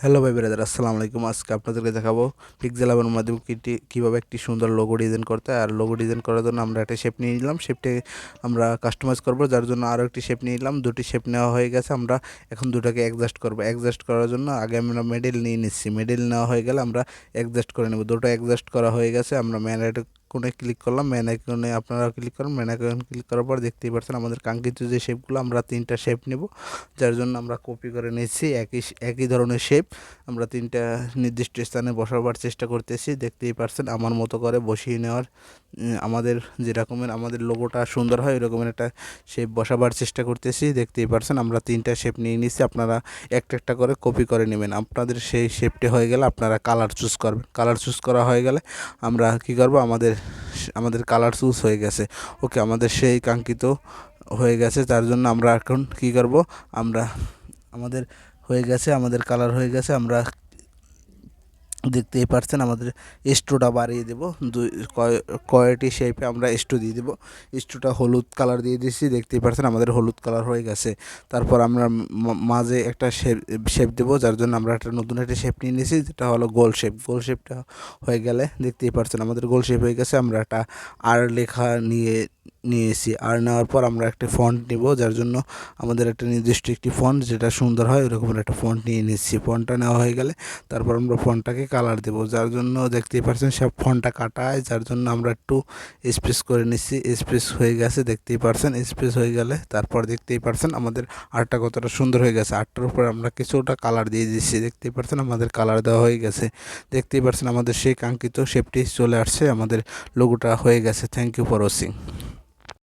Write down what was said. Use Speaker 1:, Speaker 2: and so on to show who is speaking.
Speaker 1: Hello ভাই brother আসসালামু আলাইকুম আজকে আপনাদেরকে দেখাবো পিক্সেল আবার মাধ্যমে কিটি কীভাবে একটি সুন্দর লোগো ডিজাইন করতে আর লোগো ডিজাইন করার জন্য আমরা একটা শেপ নিয়ে নিলাম। শেপটি আমরা কাস্টমাইজ করব, যার জন্য আরও একটি শেপ নিয়ে নিলাম। দুটি শেপ নেওয়া হয়ে গেছে। আমরা এখন দুটাকে অ্যাডজাস্ট করব। অ্যাডজাস্ট করার জন্য আগে আমরা মেডেল নিয়ে নিচ্ছি। মেডেল নেওয়া হয়ে গেলে আমরা অ্যাডজাস্ট করে নেব। দুটো অ্যাডজাস্ট করা হয়ে গেছে। আমরা ম্যান কোণে ক্লিক করলাম ম্যান আইকনে আপনারা ক্লিক করুন ম্যান আইকন ক্লিক করার পর দেখতেই পাচ্ছেন আমাদের কাঙ্ক্ষিত যে শেপগুলো আমরা তিনটা শেপ নেব। যার জন্য আমরা কপি করে নিচ্ছি একই একই ধরনের শেপ আমরা তিনটা নির্দিষ্ট স্থানে বসাবার চেষ্টা করতেছি, দেখতেই পারছেন আমার মতো করে বসিয়ে নেওয়ার আমাদের যেরকমের আমাদের লোগোটা সুন্দর হয় এরকমের একটা শেপ বসাবার চেষ্টা করতেছি, দেখতেই পারছেন আমরা তিনটা শেপ নিয়ে নিচ্ছি আপনারা একটা একটা করে কপি করে নেবেন। আপনাদের সেই শেপটি হয়ে গেলে আপনারা কালার চুজ করবেন। কালার চুজ করা হয়ে গেলে আমরা কি করব, আমাদের আমাদের কালার চুজ হয়ে গেছে। ওকে আমাদের সেই কাঙ্ক্ষিত হয়ে গেছে, তার জন্য আমরা এখন কী করব? আমরা আমাদের হয়ে গেছে, আমাদের কালার হয়ে গেছে, আমরা দেখতেই পারছেন, আমাদের স্টোটা বাড়িয়ে দেব। দুই কয়টি শেপে আমরা স্টো দিয়ে দেবো। স্টোটা হলুদ কালার দিয়ে দিচ্ছি দেখতেই পারছেন আমাদের হলুদ কালার হয়ে গেছে। তারপর আমরা মাঝে একটা শেপ শেপ দেবো, যার জন্য আমরা একটা নতুন একটা শেপ নিয়ে নিয়েছি, যেটা হলো গোল শেপ গোল শেপটা হয়ে গেলে দেখতেই পারছেন আমাদের গোল শেপ হয়ে গেছে। আমরা একটা আর লেখা নিয়ে নিয়ে এসেছি আর নেওয়ার পর আমরা একটা ফন্ট নিব, যার জন্য আমাদের একটা নির্দিষ্ট একটি ফন্ট যেটা সুন্দর হয় ওরকম একটা ফন্ট নিয়ে নিচ্ছি। ফন্টটা নেওয়া হয়ে গেলে তারপর আমরা ফন্টটাকে কালার দেবো, যার জন্য দেখতেই পাচ্ছেন সব ফন্টটা কাটায়, যার জন্য আমরা একটু স্পেস করে নিচ্ছি। স্পেস হয়ে গেছে, দেখতেই পারছেন স্পেস হয়ে গেলে তারপর দেখতেই পারছেন আমাদের আর্টটা কতটা সুন্দর হয়ে গেছে। আর্টটার উপর আমরা কিছুটা কালার দিয়ে দিচ্ছি, দেখতেই পারছেন আমাদের কালার দেওয়া হয়ে গেছে। দেখতেই পারছেন আমাদের সেই কাঙ্ক্ষিত শেপটি চলে আসছে, আমাদের লোগোটা হয়ে গেছে। Thank you for watching